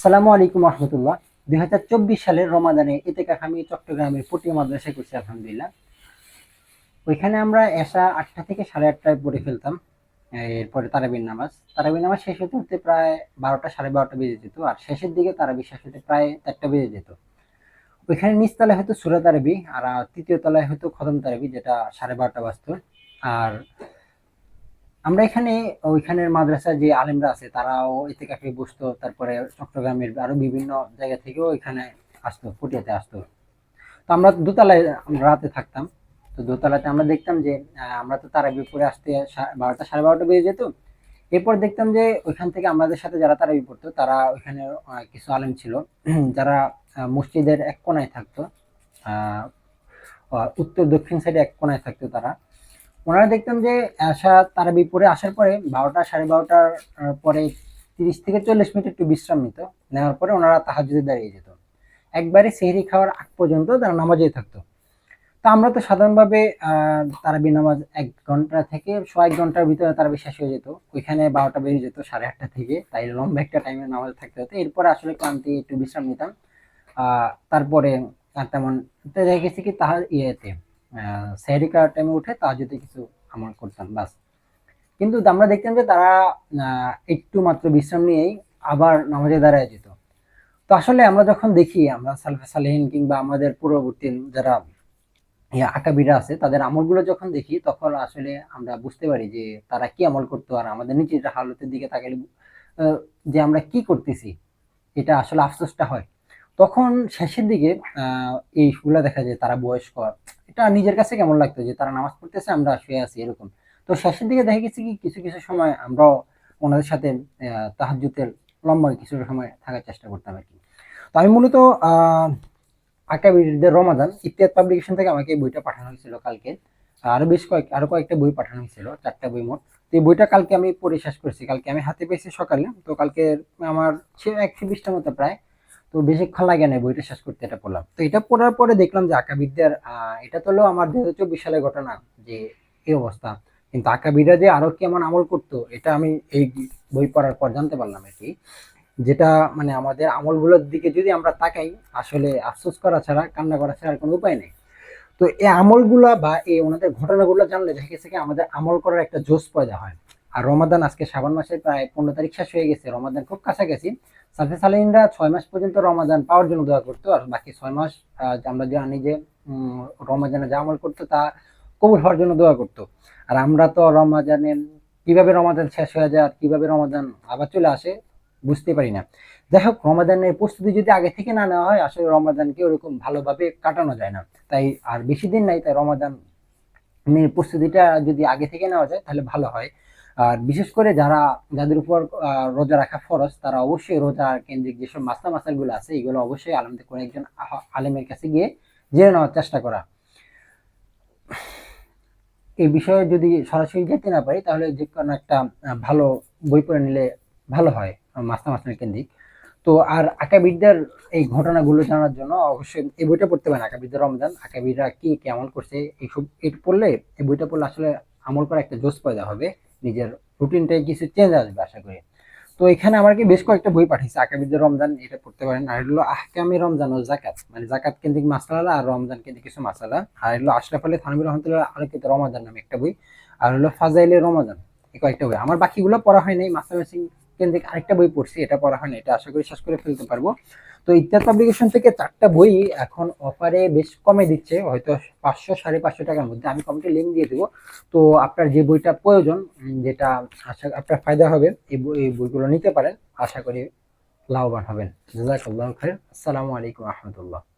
সালামু আলাইকুম রহমতুল্লাহ। দুই হাজার চব্বিশ সালের রমাদানে এতেকাফ আমি চট্টগ্রামের পটিয়া মাদ্রাসায় করছি, আলহামদুলিল্লাহ। ওইখানে আমরা এসা আটটা থেকে সাড়ে আটটায় পড়ে ফেলতাম, এরপরে তারাবির নামাজ। তারাবির নামাজ শেষ হতে হতে প্রায় বারোটা সাড়ে বারোটা বেজে যেত, আর শেষের দিকে তারাবি শেষ হতে প্রায় চারটা বেজে যেত। ওইখানে নিচতলায় হয়তো সুরা তারাবি, আর তৃতীয় তলায় হয়তো খদম তারাবি, যেটা সাড়ে বারোটা বাজত। আর আমরা এখানে ওইখানের মাদ্রাসার যে আলেমরা আছে, তারাও এতে কাফে বসতো, তারপরে চট্টগ্রামের আরও বিভিন্ন জায়গা থেকেও এখানে আসতো, পটিয়াতে আসতো। তো আমরা দোতলায় রাতে থাকতাম। তো দোতলাতে আমরা দেখতাম যে আমরা তো তারা পরে আসতে বারোটা, সাড়ে বারোটা বেজে যেত। এরপর দেখতাম যে, ওইখান থেকে আমাদের সাথে যারা তারা পড়তো, তারা ওইখানে কিছু আলেম ছিল। যারা মসজিদের এক কোনায় থাকতো উত্তর দক্ষিণ সাইডে এক কোনায় থাকতো তারা। ওনারা দেখতাম যে, আসা তারা বিপরে আসার পরে বারোটা সাড়ে বারোটার পরে তিরিশ থেকে চল্লিশ মিনিট একটু বিশ্রাম নিত। নেওয়ার পরে ওনারা তাহাজুদে দাঁড়িয়ে যেত। একবারে সেহরি খাওয়ার আগ পর্যন্ত তারা নামাজেই থাকতো। তো আমরা তো সাধারণভাবে তারাবি নামাজ এক ঘণ্টা থেকে ছ এক ঘণ্টার ভিতরে তারাবি শেষ হয়ে যেত। ওইখানে বারোটা বেজে যেত, সাড়ে আটটা থেকে। তাই লম্বা একটা টাইমে নামাজ থাকতে হতো। এরপরে আসলে ক্লান্তি, একটু বিশ্রাম নিতাম। তারপরে তেমন, তো দেখা গেছে কি তাহা ইয়েতে সেহরিকার টাইমে উঠে তাহাজুদে কিছু আমল করতাম, বাস। কিন্তু আমরা দেখতাম যে তারা একটু মাত্র বিশ্রাম নিয়েই আবার নামাজে দাঁড়ায় যেত। তো আসলে আমরা যখন দেখি, আমরা সালফে সালেহিন কিংবা আমাদের পূর্ববর্তী যারা আকাবিরা আছে, তাদের আমলগুলো যখন দেখি, তখন আসলে আমরা বুঝতে পারি যে তারা কি আমল করতো আর আমাদের নিজের হালতের দিকে তাকালে যে আমরা কি করতেছি, এটা আসলে আফসোসটা হয়। তখন শেষের দিকে, আহ এইগুলা দেখা যায় তারা বয়স্ক এটা নিজের কাছে কেমন লাগতো যে তারা নামাজ পড়তেছে, আমরা শুয়ে আছি এরকম? তো শেষের দিকে দেখা গেছে কি, কিছু কিছু সময় আমরাও ওনাদের সাথে, আহ, তাহাজ্জুদের লম্বা কিছু সময় থাকার চেষ্টা করতাম আর কি। তো আমি মূলত আকাবিরদের রমাদান ইতিহাদ পাবলিকেশন থেকে আমাকে এই বইটা পাঠানো হয়েছিল কালকে। আরও বেশ কয়েক, আরও কয়েকটা বই পাঠানো হয়েছিল, চারটা বই মোট। তো এই বইটা কালকে আমি পড়ে শেষ করেছি। কালকে আমি হাতে পেয়েছি সকালে, তো কালকে আমার ছিল একশো বিশটা মতো প্রায়। তো বেশিক্ষণ লাগে না বইটা শেষ করতে, এটা পড়লাম। তো এটা পড়ার পরে দেখলাম যে আকাবিরদের আহ, এটা তো হলো আমার দুই হাজার চব্বিশ সালের ঘটনা, যে এই অবস্থা। কিন্তু আকাবিরা যে আরও কেমন আমল করতো, এটা আমি এই বই পড়ার পর জানতে পারলাম আর কি যেটা মানে আমাদের আমলগুলোর দিকে যদি আমরা তাকাই, আসলে আফসোস করা ছাড়া, কান্না করা ছাড়া আর কোনো উপায় নেই। তো এই আমলগুলা বা এই ওনাদের ঘটনাগুলো জানলে দেখা গেছে কি আমাদের আমল করার একটা জোশ পয়দা হয়। আর রমাদান আজকে শ্রাবণ মাসের প্রায় পনেরো তারিখ শেষ হয়ে গেছে রমাদান খুব কাছাকাছি। সালফে সালিনরা ছয় মাস পর্যন্ত রমাদান পাওয়ার জন্য দোয়া করতো আর বাকি ছয় মাস আমরা জানি যে উম, রমাদানে যা আমল করতো তা কবুল হওয়ার জন্য দোয়া করতো। আর আমরা তো রমাদানের কীভাবে রমাদান শেষ হয়ে যায় আর কীভাবে রমাদান আবার চলে আসে বুঝতে পারি না। যাই হোক রমাদানের প্রস্তুতি যদি আগে থেকে না নেওয়া হয় আসলে রমাদানকে ওরকম ভালোভাবে কাটানো যায় না। তাই আর বেশি দিন নাই তাই রমাদান প্রস্তুতিটা যদি আগে থেকে নেওয়া যায় তাহলে ভালো হয়। আর বিশেষ করে যারা, যাদের উপর রোজা রাখা ফরজ, তারা অবশ্যই রোজা কেন্দ্রিক যেসব মাসলা মাসালগুলো আছে, এগুলো অবশ্যই আলমদের কোনো একজন আলেমের কাছে গিয়ে জেনে নেওয়ার চেষ্টা করা। এই বিষয়ে যদি সরাসরি যেতে না পারি, তাহলে যে কোনো একটা ভালো বই পড়ে নিলে ভালো হয় মাস্তা মাস্টার কেন্দ্রিক। তো আর আকাবিরদের এই ঘটনাগুলো জানার জন্য অবশ্যই এই বইটা পড়তে পারেন, আকাবিরদের রমজান। আকাবিররা কি কি আমল করছে, এইসব এটা পড়লে এই বইটা পড়লে আসলে আমল করা একটা জোশ পয়দা হবে নিজের রুটিনটাই কিছু চেঞ্জ আসবে, আশা করি। তো এখানে আমাকে বেশ কয়েকটা বই পাঠিয়েছে আকাবিরদের রমজান, এটা পড়তে পারেন। আর হলো আহকামি রমজান ও জাকাত মানে জাকাত কেন্দ্রিক মাসালা আর রমজান কেন্দ্রিক কিছু মাসালা। আর হলো আশরাফ আলী থানবির রহমতুল্লাহ আলোকিত রমাদান নামে একটা বই। আর হলো ফাজাইলে রমাদান, এই কয়েকটা বই। আমার বাকিগুলো পড়া হয় নাই মাসামেসিং কেন্দ্রিক আরেকটা বই পড়ছি, এটা পড়া হয়নি, এটা আশা করি শেষ করে ফেলতে পারব। তো ইত্যাদ পাবলিকেশন থেকে চারটা বই এখন অফারে বেশ কমে দিচ্ছে, হয়তো পাঁচশো, সাড়ে পাঁচশো টাকার মধ্যে। আমি কমিটি লিঙ্ক দিয়ে দেবো। তো আপনার যে বইটা প্রয়োজন যেটা আশা, আপনার ফায়দা হবে, এই বই- বইগুলো নিতে পারেন। আশা করি লাভবান হবেন। জাজাকাল্লাহ খাইর। আসসালামু আলাইকুম রহমতুল্লাহ।